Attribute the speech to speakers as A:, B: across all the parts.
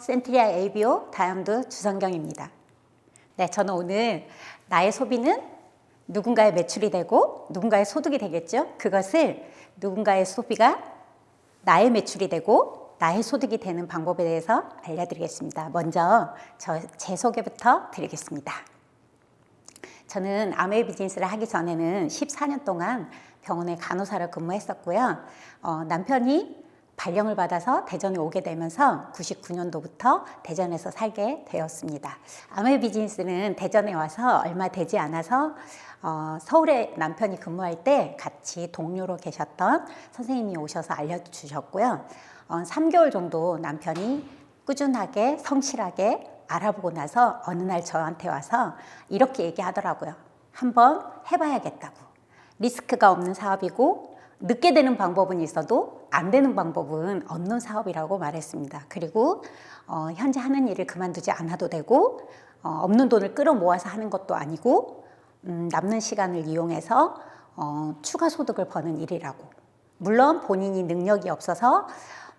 A: 센트리아 ABO 다양도 주성경입니다. 네, 저는 오늘 나의 소비는 누군가의 매출이 되고 누군가의 소득이 되겠죠. 그것을 누군가의 소비가 나의 매출이 되고 나의 소득이 되는 방법에 대해서 알려드리겠습니다. 먼저 저 제 소개부터 드리겠습니다. 저는 아메이 비즈니스를 하기 전에는 14년 동안 병원의 간호사로 근무했었고요. 어, 남편이 발령을 받아서 대전에 오게 되면서 99년도부터 대전에서 살게 되었습니다. 아메이 비즈니스는 대전에 와서 얼마 되지 않아서 어, 서울에 남편이 근무할 때 같이 동료로 계셨던 선생님이 오셔서 알려주셨고요. 어, 3개월 정도 남편이 꾸준하게 성실하게 알아보고 나서 어느 날 저한테 와서 이렇게 얘기하더라고요. 한번 해봐야겠다고. 리스크가 없는 사업이고 늦게 되는 방법은 있어도 안 되는 방법은 없는 사업이라고 말했습니다. 그리고 어, 현재 하는 일을 그만두지 않아도 되고 어, 없는 돈을 끌어모아서 하는 것도 아니고 음, 남는 시간을 이용해서 어, 추가 소득을 버는 일이라고. 물론 본인이 능력이 없어서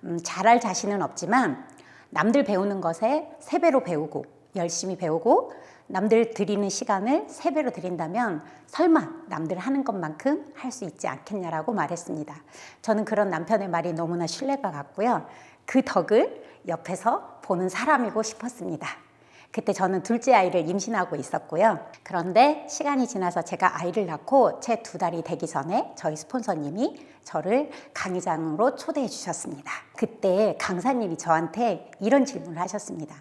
A: 음, 잘할 자신은 없지만 남들 배우는 것에 세 배로 배우고 열심히 배우고 남들 드리는 시간을 세 배로 드린다면 설마 남들 하는 것만큼 할 수 있지 않겠냐라고 말했습니다. 저는 그런 남편의 말이 너무나 신뢰가 갔고요. 그 덕을 옆에서 보는 사람이고 싶었습니다. 그때 저는 둘째 아이를 임신하고 있었고요. 그런데 시간이 지나서 제가 아이를 낳고 채두 달이 되기 전에 저희 스폰서님이 저를 강의장으로 초대해 주셨습니다. 그때 강사님이 저한테 이런 질문을 하셨습니다.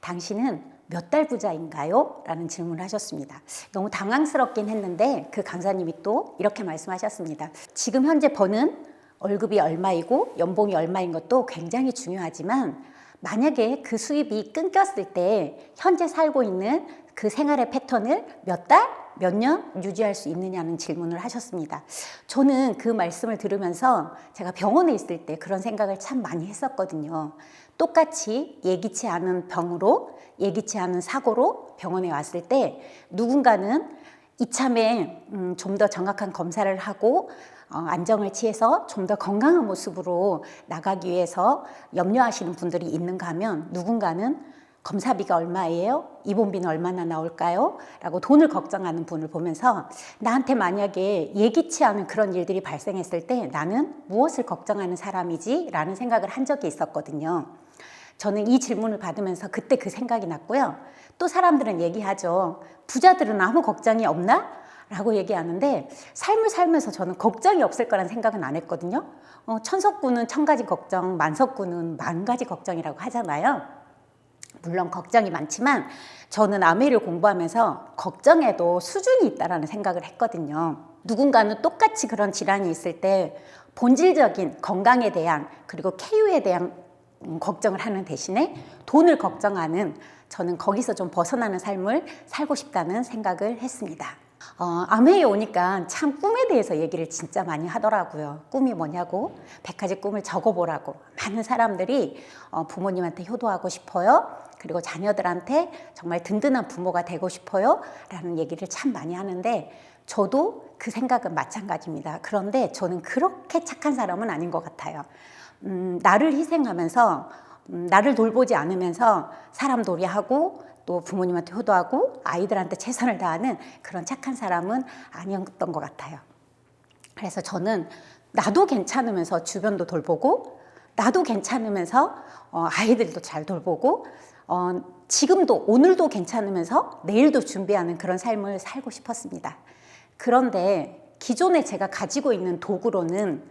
A: 당신은 몇 달 부자인가요? 라는 질문을 하셨습니다. 너무 당황스럽긴 했는데 그 강사님이 또 이렇게 말씀하셨습니다. 지금 현재 버는 월급이 얼마이고 연봉이 얼마인 것도 굉장히 중요하지만 만약에 그 수입이 끊겼을 때 현재 살고 있는 그 생활의 패턴을 몇 달, 몇 년 유지할 수 있느냐는 질문을 하셨습니다. 저는 그 말씀을 들으면서 제가 병원에 있을 때 그런 생각을 참 많이 했었거든요. 똑같이 예기치 않은 병으로, 예기치 않은 사고로 병원에 왔을 때 누군가는 이참에 음, 좀 더 정확한 검사를 하고 어, 안정을 취해서 좀 더 건강한 모습으로 나가기 위해서 염려하시는 분들이 있는가 하면 누군가는 검사비가 얼마예요? 입원비는 얼마나 나올까요? 라고 돈을 걱정하는 분을 보면서 나한테 만약에 예기치 않은 그런 일들이 발생했을 때 나는 무엇을 걱정하는 사람이지? 라는 생각을 한 적이 있었거든요. 저는 이 질문을 받으면서 그때 그 생각이 났고요. 또 사람들은 얘기하죠. 부자들은 아무 걱정이 없나? 라고 얘기하는데 삶을 살면서 저는 걱정이 없을 거란 생각은 안 했거든요. 어, 천석구는 천 가지 걱정, 만석구는 만 가지 걱정이라고 하잖아요. 물론 걱정이 많지만 저는 아메를 공부하면서 걱정에도 수준이 있다라는 생각을 했거든요. 누군가는 똑같이 그런 질환이 있을 때 본질적인 건강에 대한 그리고 쾌유에 대한 음, 걱정을 하는 대신에 돈을 걱정하는 저는 거기서 좀 벗어나는 삶을 살고 싶다는 생각을 했습니다. 어, 아메에 오니까 참 꿈에 대해서 얘기를 진짜 많이 하더라고요. 꿈이 뭐냐고, 100가지 꿈을 적어보라고. 많은 사람들이 어, 부모님한테 효도하고 싶어요. 그리고 자녀들한테 정말 든든한 부모가 되고 싶어요. 라는 얘기를 참 많이 하는데, 저도 그 생각은 마찬가지입니다. 그런데 저는 그렇게 착한 사람은 아닌 것 같아요. 음, 나를 희생하면서, 음, 나를 돌보지 않으면서 사람 놀이하고 또 부모님한테 효도하고 아이들한테 최선을 다하는 그런 착한 사람은 아니었던 것 같아요. 그래서 저는 나도 괜찮으면서 주변도 돌보고 나도 괜찮으면서 어, 아이들도 잘 돌보고 어, 지금도 오늘도 괜찮으면서 내일도 준비하는 그런 삶을 살고 싶었습니다. 그런데 기존에 제가 가지고 있는 도구로는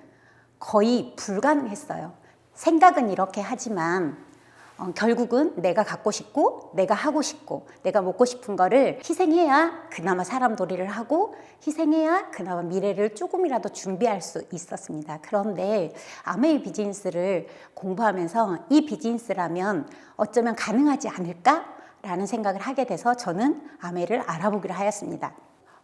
A: 거의 불가능했어요. 생각은 이렇게 하지만 어, 결국은 내가 갖고 싶고 내가 하고 싶고 내가 먹고 싶은 거를 희생해야 그나마 사람 도리를 하고 희생해야 그나마 미래를 조금이라도 준비할 수 있었습니다. 그런데 아메이 비즈니스를 공부하면서 이 비즈니스라면 어쩌면 가능하지 않을까라는 생각을 하게 돼서 저는 아메를 알아보기로 하였습니다.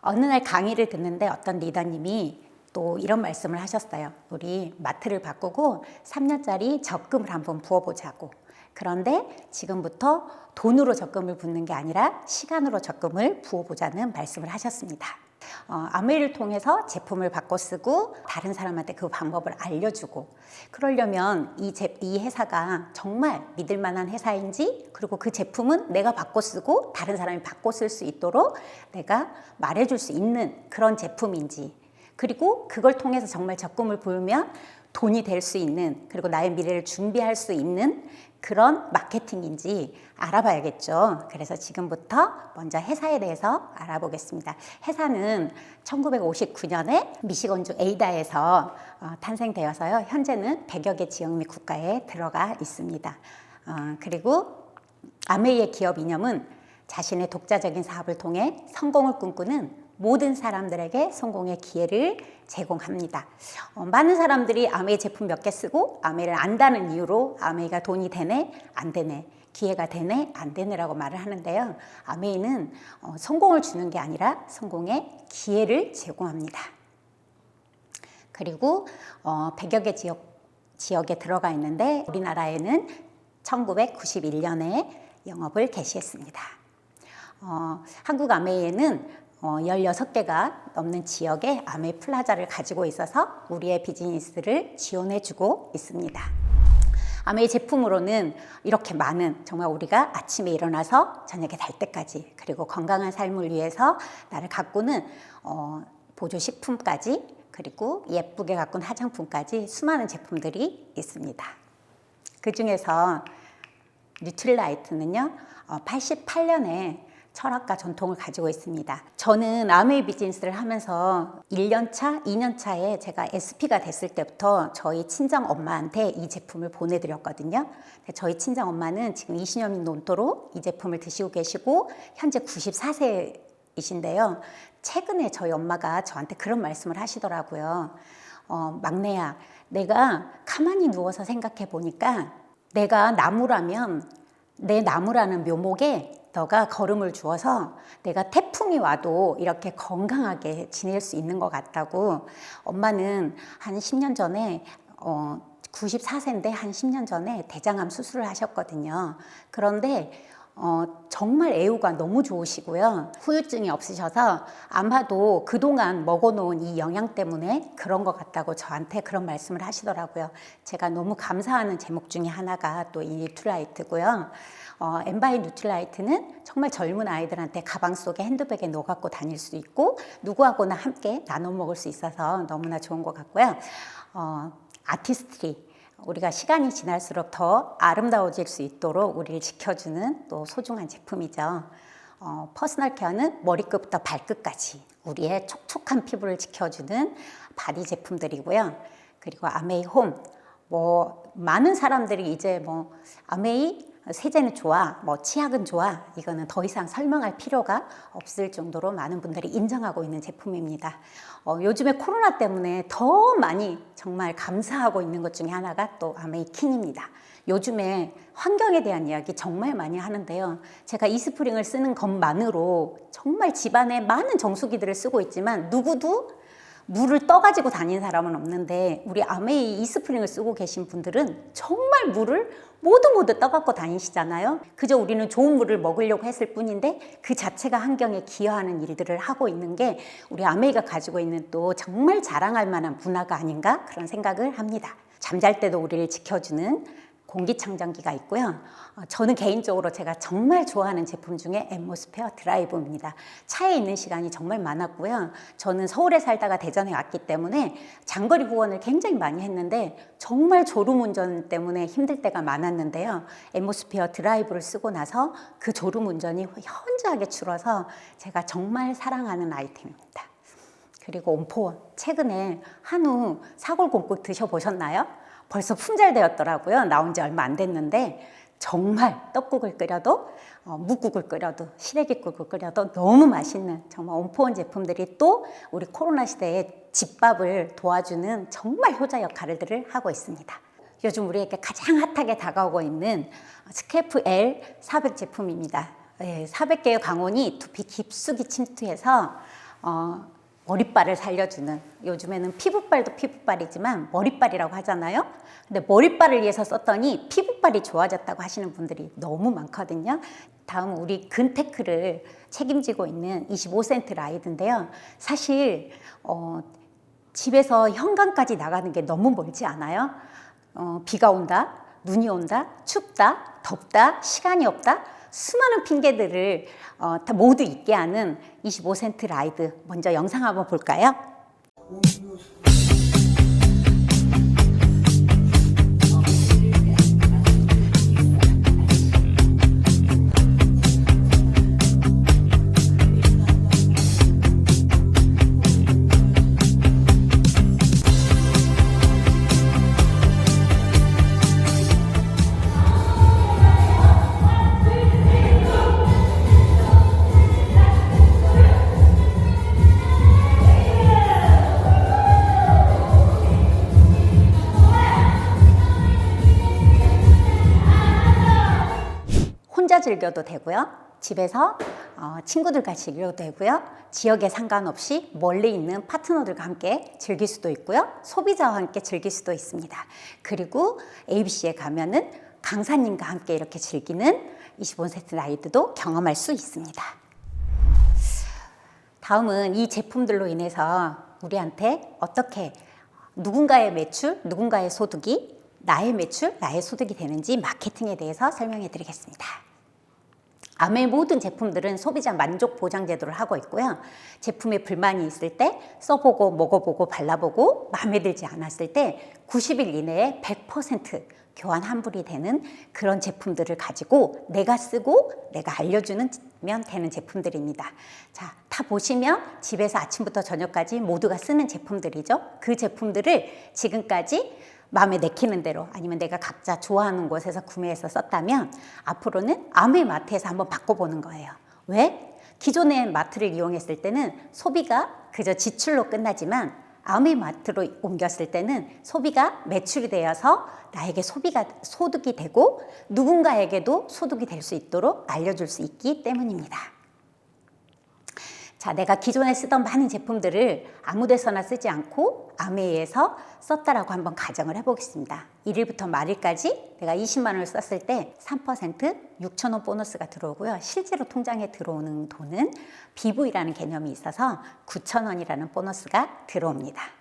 A: 어느 날 강의를 듣는데 어떤 리더님이 또 이런 말씀을 하셨어요. 우리 마트를 바꾸고 3년짜리 적금을 한번 부어보자고. 그런데 지금부터 돈으로 적금을 붓는 게 아니라 시간으로 적금을 부어보자는 말씀을 하셨습니다. 어, 아메이를 통해서 제품을 바꿔 쓰고 다른 사람한테 그 방법을 알려주고 그러려면 이, 제, 이 회사가 정말 믿을 만한 회사인지 그리고 그 제품은 내가 바꿔 쓰고 다른 사람이 바꿔 쓸 수 있도록 내가 말해줄 수 있는 그런 제품인지 그리고 그걸 통해서 정말 적금을 부으면 돈이 될 수 있는 그리고 나의 미래를 준비할 수 있는 그런 마케팅인지 알아봐야겠죠. 그래서 지금부터 먼저 회사에 대해서 알아보겠습니다. 회사는 1959년에 미시건주 에이다에서 어, 탄생되어서요. 현재는 100여 개 지역 및 국가에 들어가 있습니다. 어, 그리고 아메이의 기업 이념은 자신의 독자적인 사업을 통해 성공을 꿈꾸는 모든 사람들에게 성공의 기회를 제공합니다. 어, 많은 사람들이 아메이 제품 몇 개 쓰고 아메이를 안다는 이유로 아메이가 돈이 되네, 안 되네, 기회가 되네, 안 되네라고 말을 하는데요. 아메이는 어, 성공을 주는 게 아니라 성공의 기회를 제공합니다. 그리고 어, 100여 개 지역, 지역에 들어가 있는데 우리나라에는 1991년에 영업을 개시했습니다. 어, 한국 아메이에는 어, 16개가 넘는 지역에 아메이 플라자를 가지고 있어서 우리의 비즈니스를 지원해주고 있습니다. 아메이 제품으로는 이렇게 많은 정말 우리가 아침에 일어나서 저녁에 잘 때까지 그리고 건강한 삶을 위해서 나를 가꾸는 어, 보조 식품까지 그리고 예쁘게 가꾼 화장품까지 수많은 제품들이 있습니다. 그 중에서 뉴트릴라이트는요, 어, 88년에 철학과 전통을 가지고 있습니다. 저는 아메이 비즈니스를 하면서 1년차, 2년차에 제가 SP가 됐을 때부터 저희 친정 엄마한테 이 제품을 보내드렸거든요. 저희 친정 엄마는 지금 20년 논도로 이 제품을 드시고 계시고 현재 94세이신데요. 최근에 저희 엄마가 저한테 그런 말씀을 하시더라고요. 어, 막내야, 내가 가만히 누워서 생각해 보니까 내가 나무라면 내 나무라는 묘목에 너가 걸음을 주어서 내가 태풍이 와도 이렇게 건강하게 지낼 수 있는 것 같다고 엄마는 한 10년 전에 어 94세인데 한 10년 전에 대장암 수술을 하셨거든요. 그런데 어, 정말 애우가 너무 좋으시고요. 후유증이 없으셔서 아마도 그동안 먹어놓은 이 영양 때문에 그런 것 같다고 저한테 그런 말씀을 하시더라고요. 제가 너무 감사하는 제목 중에 하나가 또 이 뉴트라이트고요. 어, 엠바이 뉴트라이트는 정말 젊은 아이들한테 가방 속에 핸드백에 넣어 갖고 다닐 수 있고 누구하고나 함께 나눠 먹을 수 있어서 너무나 좋은 것 같고요. 어, 아티스트리 우리가 시간이 지날수록 더 아름다워질 수 있도록 우리를 지켜주는 또 소중한 제품이죠. 어, 퍼스널 케어는 머리끝부터 발끝까지 우리의 촉촉한 피부를 지켜주는 바디 제품들이고요. 그리고 아메이 홈, 뭐 많은 사람들이 이제 뭐 아메이 세제는 좋아, 뭐 치약은 좋아, 이거는 더 이상 설명할 필요가 없을 정도로 많은 분들이 인정하고 있는 제품입니다. 어, 요즘에 코로나 때문에 더 많이 정말 감사하고 있는 것 중에 하나가 또 아메이킨입니다. 요즘에 환경에 대한 이야기 정말 많이 하는데요. 제가 이스프링을 쓰는 것만으로 정말 집안에 많은 정수기들을 쓰고 있지만 누구도 물을 떠가지고 다니는 사람은 없는데 우리 아메이 이스프링을 쓰고 계신 분들은 정말 물을 모두 모두 떠갖고 다니시잖아요. 그저 우리는 좋은 물을 먹으려고 했을 뿐인데 그 자체가 환경에 기여하는 일들을 하고 있는 게 우리 아메이가 가지고 있는 또 정말 자랑할 만한 문화가 아닌가 그런 생각을 합니다. 잠잘 때도 우리를 지켜주는 공기청정기가 있고요. 어, 저는 개인적으로 제가 정말 좋아하는 제품 중에 엠모스페어 드라이브입니다. 차에 있는 시간이 정말 많았고요. 저는 서울에 살다가 대전에 왔기 때문에 장거리 후원을 굉장히 많이 했는데 정말 졸음운전 때문에 힘들 때가 많았는데요. 엠모스페어 드라이브를 쓰고 나서 그 졸음운전이 현저하게 줄어서 제가 정말 사랑하는 아이템입니다. 그리고 온포원 최근에 한우 사골곰국 드셔보셨나요? 벌써 품절되었더라고요. 나온 지 얼마 안 됐는데 정말 떡국을 끓여도 어, 묵국을 끓여도 시래기국을 끓여도 너무 맛있는 정말 온포원 제품들이 또 우리 코로나 시대에 집밥을 도와주는 정말 효자 역할들을 하고 있습니다. 요즘 우리에게 가장 핫하게 다가오고 있는 스케프 L 400 제품입니다. 예, 400개의 광원이 두피 깊숙이 침투해서 어, 머리빨을 살려주는 요즘에는 피부빨도 피부빨이지만 머리빨이라고 하잖아요. 근데 머리빨을 위해서 썼더니 피부빨이 좋아졌다고 하시는 분들이 너무 많거든요. 다음 우리 근테크를 책임지고 있는 25센트 라이드인데요. 사실 어, 집에서 현관까지 나가는 게 너무 멀지 않아요? 어, 비가 온다, 눈이 온다, 춥다, 덥다, 시간이 없다. 수많은 핑계들을 어, 다 모두 있게 하는 25센트 라이드 먼저 영상 한번 볼까요? 즐겨도 되고요. 집에서 어, 친구들과 즐겨도 되고요. 지역에 상관없이 멀리 있는 파트너들과 함께 즐길 수도 있고요. 소비자와 함께 즐길 수도 있습니다. 그리고 ABC에 가면은 강사님과 함께 이렇게 즐기는 25세트 라이드도 경험할 수 있습니다. 다음은 이 제품들로 인해서 우리한테 어떻게 누군가의 매출, 누군가의 소득이 나의 매출, 나의 소득이 되는지 마케팅에 대해서 설명해 드리겠습니다. 아메 모든 제품들은 소비자 만족 보장 제도를 하고 있고요. 제품에 불만이 있을 때 써보고 먹어보고 발라보고 마음에 들지 않았을 때 90일 이내에 100% 교환 환불이 되는 그런 제품들을 가지고 내가 쓰고 내가 알려주는 면 되는 제품들입니다. 자, 다 보시면 집에서 아침부터 저녁까지 모두가 쓰는 제품들이죠. 그 제품들을 지금까지 마음에 내키는 대로 아니면 내가 각자 좋아하는 곳에서 구매해서 썼다면 앞으로는 아무의 마트에서 한번 바꿔보는 거예요. 왜? 기존의 마트를 이용했을 때는 소비가 그저 지출로 끝나지만 아무의 마트로 옮겼을 때는 소비가 매출이 되어서 나에게 소비가 소득이 되고 누군가에게도 소득이 될 수 있도록 알려줄 수 있기 때문입니다. 자, 내가 기존에 쓰던 많은 제품들을 아무 데서나 쓰지 않고 아메이에서 썼다라고 한번 가정을 해보겠습니다. 1일부터 말일까지 내가 20만 원을 썼을 때 3% 6천 원 보너스가 들어오고요. 실제로 통장에 들어오는 돈은 BV라는 개념이 있어서 9천 원이라는 보너스가 들어옵니다.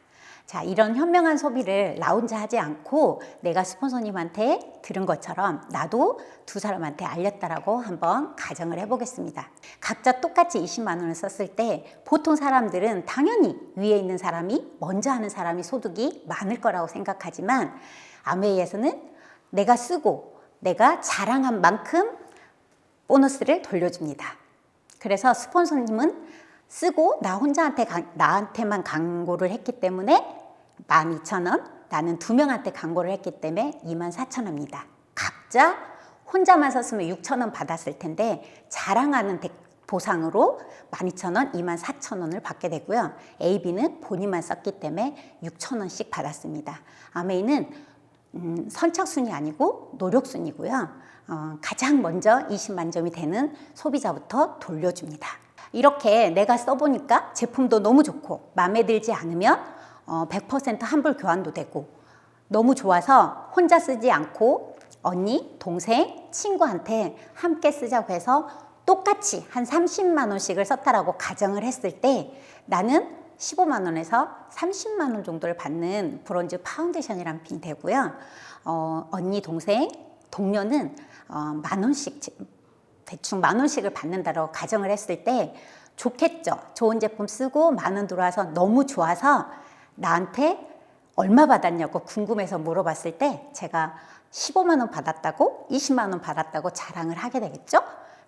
A: 자, 이런 현명한 소비를 나 혼자 하지 않고 내가 스폰서님한테 들은 것처럼 나도 두 사람한테 알렸다라고 한번 가정을 해보겠습니다. 각자 똑같이 20만 원을 썼을 때 보통 사람들은 당연히 위에 있는 사람이 먼저 하는 사람이 소득이 많을 거라고 생각하지만 아메이에서는 내가 쓰고 내가 자랑한 만큼 보너스를 돌려줍니다. 그래서 스폰서님은 쓰고 나 혼자한테 강- 나한테만 광고를 했기 때문에 12,000원, 나는 두 명한테 광고를 했기 때문에 24,000원입니다. 각자 혼자만 썼으면 6,000원 받았을 텐데 자랑하는 대- 보상으로 12,000원, 24,000원을 받게 되고요. AB는 본인만 썼기 때문에 6,000원씩 받았습니다. 아메이는 음, 선착순이 아니고 노력순이고요. 어, 가장 먼저 20만 점이 되는 소비자부터 돌려줍니다. 이렇게 내가 써보니까 제품도 너무 좋고 마음에 들지 않으면 어, 100% 환불 교환도 되고 너무 좋아서 혼자 쓰지 않고 언니, 동생, 친구한테 함께 쓰자고 해서 똑같이 한 30만 원씩을 썼다라고 가정을 했을 때 나는 15만 원에서 30만 원 정도를 받는 브론즈 파운데이션이란 핀 되고요. 어, 언니, 동생, 동료는 어, 만 원씩 제- 대충 만 원씩을 받는다고 가정을 했을 때 좋겠죠. 좋은 제품 쓰고 만 원 들어와서 너무 좋아서 나한테 얼마 받았냐고 궁금해서 물어봤을 때 제가 15만 원 받았다고 20만 원 받았다고 자랑을 하게 되겠죠.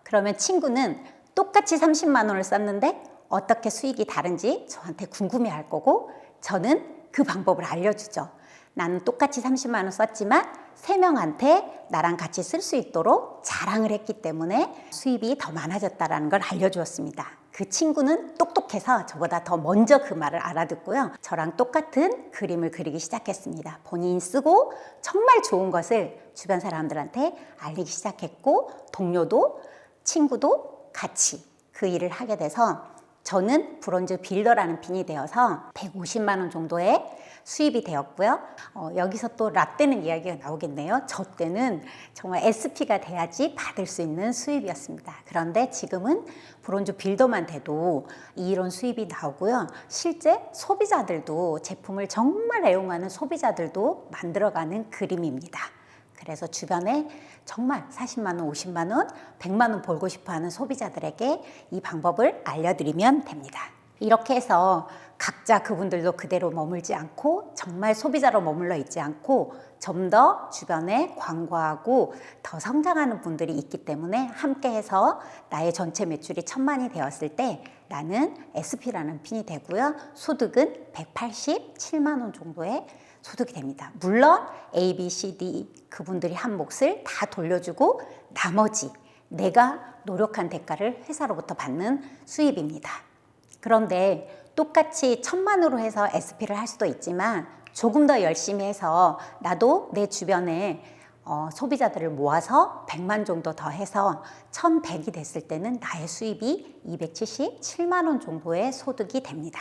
A: 그러면 친구는 똑같이 30만 원을 썼는데 어떻게 수익이 다른지 저한테 궁금해 할 거고 저는 그 방법을 알려주죠. 나는 똑같이 30만 원 썼지만 세 명한테 나랑 같이 쓸 수 있도록 자랑을 했기 때문에 수입이 더 많아졌다라는 걸 알려주었습니다. 그 친구는 똑똑해서 저보다 더 먼저 그 말을 알아듣고요. 저랑 똑같은 그림을 그리기 시작했습니다. 본인이 쓰고 정말 좋은 것을 주변 사람들한테 알리기 시작했고 동료도 친구도 같이 그 일을 하게 돼서 저는 브론즈 빌더라는 핀이 되어서 150만 원 정도의 수입이 되었고요. 어, 여기서 또 라떼는 이야기가 나오겠네요. 저 때는 정말 SP가 돼야지 받을 수 있는 수입이었습니다. 그런데 지금은 브론즈 빌더만 돼도 이런 수입이 나오고요. 실제 소비자들도 제품을 정말 애용하는 소비자들도 만들어가는 그림입니다. 그래서 주변에 정말 40만 원, 50만 원, 100만 원 벌고 싶어 하는 소비자들에게 이 방법을 알려드리면 됩니다. 이렇게 해서 각자 그분들도 그대로 머물지 않고 정말 소비자로 머물러 있지 않고 좀 더 주변에 광고하고 더 성장하는 분들이 있기 때문에 함께 해서 나의 전체 매출이 천만이 되었을 때 나는 SP라는 핀이 되고요. 소득은 187만 원 정도의 소득이 됩니다. 물론 A, B, C, D 그분들이 한 몫을 다 돌려주고 나머지 내가 노력한 대가를 회사로부터 받는 수입입니다. 그런데 똑같이 천만으로 해서 SP를 할 수도 있지만 조금 더 열심히 해서 나도 내 주변에 어, 소비자들을 모아서 100만 정도 더 해서 1100이 됐을 때는 나의 수입이 277만 원 정도의 소득이 됩니다.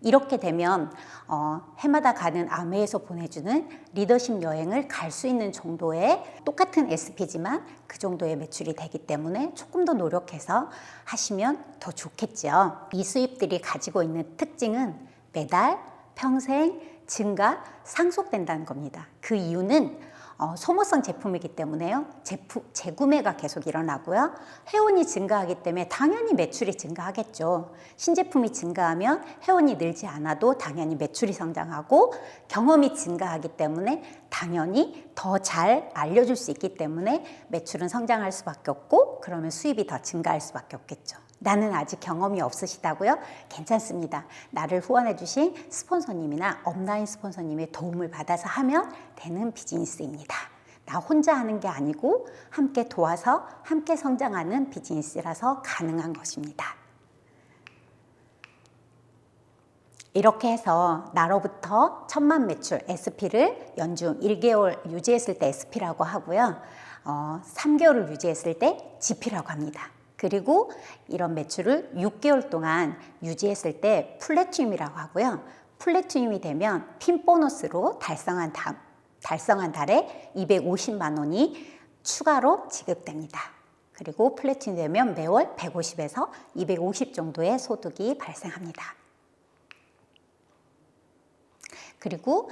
A: 이렇게 되면 어, 해마다 가는 아메에서 보내주는 리더십 여행을 갈 수 있는 정도의 똑같은 SP지만 그 정도의 매출이 되기 때문에 조금 더 노력해서 하시면 더 좋겠죠. 이 수입들이 가지고 있는 특징은 매달, 평생, 증가, 상속된다는 겁니다. 그 이유는 어, 소모성 제품이기 때문에요. 제품, 재구매가 계속 일어나고요. 회원이 증가하기 때문에 당연히 매출이 증가하겠죠. 신제품이 증가하면 회원이 늘지 않아도 당연히 매출이 성장하고 경험이 증가하기 때문에 당연히 더 잘 알려줄 수 있기 때문에 매출은 성장할 수밖에 없고 그러면 수입이 더 증가할 수밖에 없겠죠. 나는 아직 경험이 없으시다고요? 괜찮습니다. 나를 후원해주신 스폰서님이나 업라인 스폰서님의 도움을 받아서 하면 되는 비즈니스입니다. 나 혼자 하는 게 아니고 함께 도와서 함께 성장하는 비즈니스라서 가능한 것입니다. 이렇게 해서 나로부터 천만 매출 SP를 연중 1개월 유지했을 때 SP라고 하고요. 어, 3개월을 유지했을 때 GP라고 합니다. 그리고 이런 매출을 6개월 동안 유지했을 때 플래티늄이라고 하고요. 플래티늄이 되면 핀 보너스로 달성한 다, 달성한 달에 250만 원이 추가로 지급됩니다. 그리고 플래티늄 되면 매월 150에서 250 정도의 소득이 발생합니다. 그리고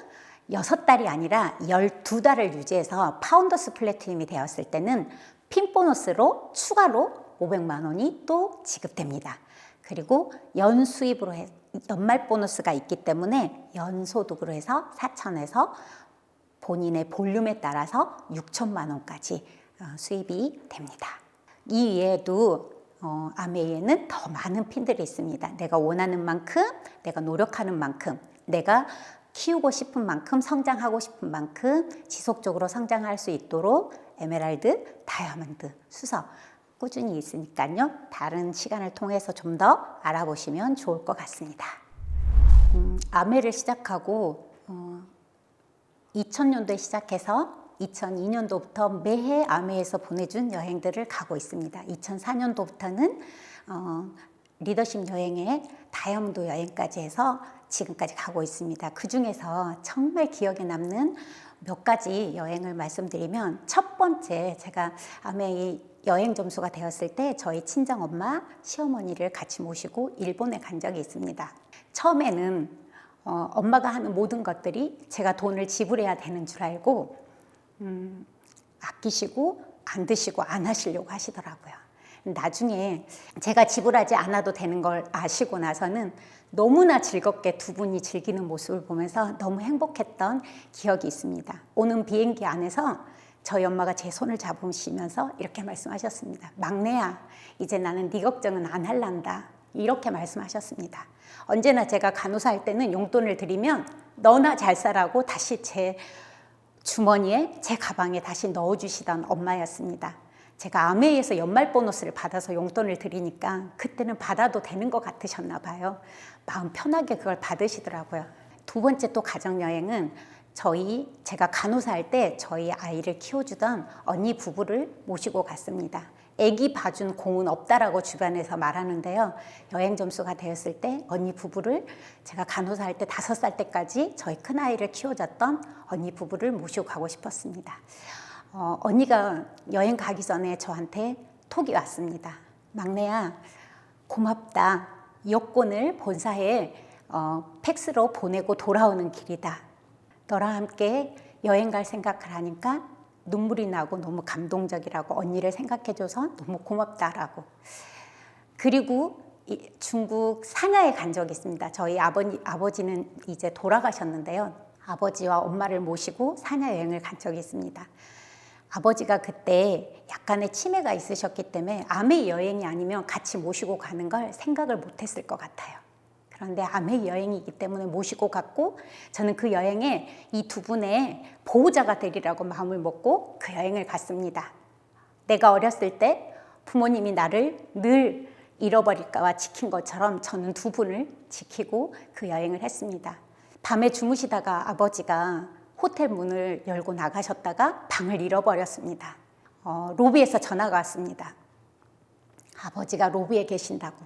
A: 여섯 달이 아니라 열두 달을 유지해서 파운더스 플래티늄이 되었을 때는 핀 보너스로 추가로 500만 원이 또 지급됩니다. 그리고 연수입으로 해, 연말 보너스가 있기 때문에 연소득으로 해서 4천에서 본인의 볼륨에 따라서 6천만 원까지 어, 수입이 됩니다. 이 외에도 어, 아메이에는 더 많은 핀들이 있습니다. 내가 원하는 만큼, 내가 노력하는 만큼, 내가 키우고 싶은 만큼, 성장하고 싶은 만큼 지속적으로 성장할 수 있도록 에메랄드, 다이아몬드, 수석 꾸준히 있으니까요. 다른 시간을 통해서 좀 더 알아보시면 좋을 것 같습니다. 음, 아메를 시작하고 어, 2000년도에 시작해서 2002년도부터 매해 아메에서 보내준 여행들을 가고 있습니다. 2004년도부터는 어, 리더십 여행에 다이아몬드 여행까지 해서 지금까지 가고 있습니다. 그 중에서 정말 기억에 남는 몇 가지 여행을 말씀드리면 첫 번째 제가 아메이 여행 점수가 되었을 때 저희 친정 엄마, 시어머니를 같이 모시고 일본에 간 적이 있습니다. 처음에는 어, 엄마가 하는 모든 것들이 제가 돈을 지불해야 되는 줄 알고 음, 아끼시고 안 드시고 안 하시려고 하시더라고요. 나중에 제가 지불하지 않아도 되는 걸 아시고 나서는 너무나 즐겁게 두 분이 즐기는 모습을 보면서 너무 행복했던 기억이 있습니다. 오는 비행기 안에서 저희 엄마가 제 손을 잡으시면서 이렇게 말씀하셨습니다. 막내야, 이제 나는 네 걱정은 안 할란다. 이렇게 말씀하셨습니다. 언제나 제가 간호사 할 때는 용돈을 드리면 너나 잘 살라고 다시 제 주머니에 제 가방에 다시 넣어주시던 엄마였습니다. 제가 아메이에서 연말 보너스를 받아서 용돈을 드리니까 그때는 받아도 되는 것 같으셨나 봐요. 마음 편하게 그걸 받으시더라고요. 두 번째 또 가정여행은 저희 제가 간호사 할 때 저희 아이를 키워주던 언니 부부를 모시고 갔습니다. 애기 봐준 공은 없다라고 주변에서 말하는데요. 여행 점수가 되었을 때 언니 부부를 제가 간호사 할 때 다섯 살 때까지 저희 큰아이를 키워줬던 언니 부부를 모시고 가고 싶었습니다. 어, 언니가 여행 가기 전에 저한테 톡이 왔습니다. 막내야, 고맙다. 여권을 본사에 어, 팩스로 보내고 돌아오는 길이다. 너랑 함께 여행 갈 생각을 하니까 눈물이 나고 너무 감동적이라고 언니를 생각해줘서 너무 고맙다라고. 그리고 이 중국 상하에 간 적이 있습니다. 저희 아버지, 아버지는 이제 돌아가셨는데요. 아버지와 엄마를 모시고 상하 여행을 간 적이 있습니다. 아버지가 그때 약간의 치매가 있으셨기 때문에 아메 여행이 아니면 같이 모시고 가는 걸 생각을 못했을 것 같아요. 그런데 아메 여행이기 때문에 모시고 갔고 저는 그 여행에 이 두 분의 보호자가 되리라고 마음을 먹고 그 여행을 갔습니다. 내가 어렸을 때 부모님이 나를 늘 잃어버릴까봐 지킨 것처럼 저는 두 분을 지키고 그 여행을 했습니다. 밤에 주무시다가 아버지가 호텔 문을 열고 나가셨다가 방을 잃어버렸습니다. 어, 로비에서 전화가 왔습니다. 아버지가 로비에 계신다고.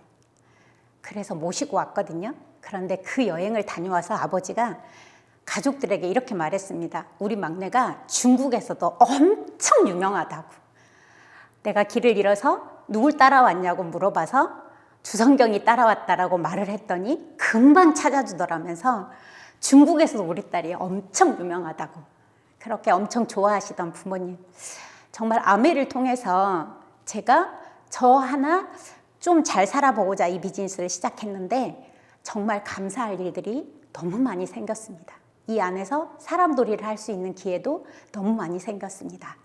A: 그래서 모시고 왔거든요. 그런데 그 여행을 다녀와서 아버지가 가족들에게 이렇게 말했습니다. 우리 막내가 중국에서도 엄청 유명하다고. 내가 길을 잃어서 누굴 따라왔냐고 물어봐서 주성경이 따라왔다라고 말을 했더니 금방 찾아주더라면서 중국에서도 우리 딸이 엄청 유명하다고. 그렇게 엄청 좋아하시던 부모님. 정말 아메를 통해서 제가 저 하나 좀 잘 살아보고자 이 비즈니스를 시작했는데 정말 감사할 일들이 너무 많이 생겼습니다. 이 안에서 사람 놀이를 할 수 있는 기회도 너무 많이 생겼습니다.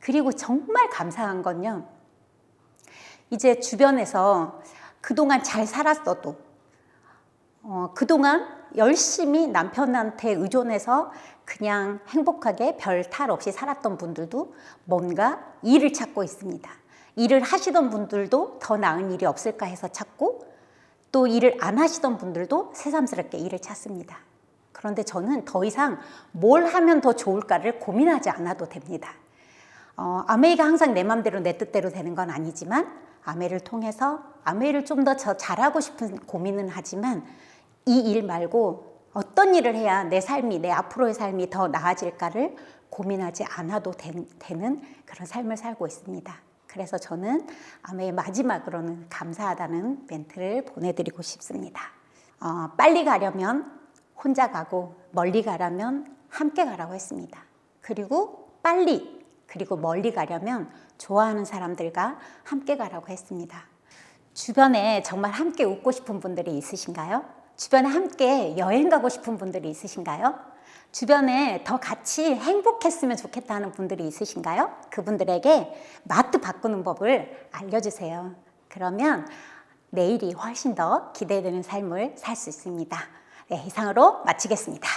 A: 그리고 정말 감사한 건요. 이제 주변에서 그동안 잘 살았어도 어, 그동안 열심히 남편한테 의존해서 그냥 행복하게 별 탈 없이 살았던 분들도 뭔가 일을 찾고 있습니다. 일을 하시던 분들도 더 나은 일이 없을까 해서 찾고 또 일을 안 하시던 분들도 새삼스럽게 일을 찾습니다. 그런데 저는 더 이상 뭘 하면 더 좋을까를 고민하지 않아도 됩니다. 어, 아메이가 항상 내 맘대로 내 뜻대로 되는 건 아니지만 아메를 통해서 아메를 좀 더 잘하고 싶은 고민은 하지만 이 일 말고 어떤 일을 해야 내 삶이 내 앞으로의 삶이 더 나아질까를 고민하지 않아도 된- 되는 그런 삶을 살고 있습니다. 그래서 저는 아메의 마지막으로는 감사하다는 멘트를 보내드리고 싶습니다. 어, 빨리 가려면 혼자 가고 멀리 가려면 함께 가라고 했습니다. 그리고 빨리 그리고 멀리 가려면 좋아하는 사람들과 함께 가라고 했습니다. 주변에 정말 함께 웃고 싶은 분들이 있으신가요? 주변에 함께 여행 가고 싶은 분들이 있으신가요? 주변에 더 같이 행복했으면 좋겠다 하는 분들이 있으신가요? 그분들에게 마트 바꾸는 법을 알려주세요. 그러면 내일이 훨씬 더 기대되는 삶을 살 수 있습니다. 네, 이상으로 마치겠습니다.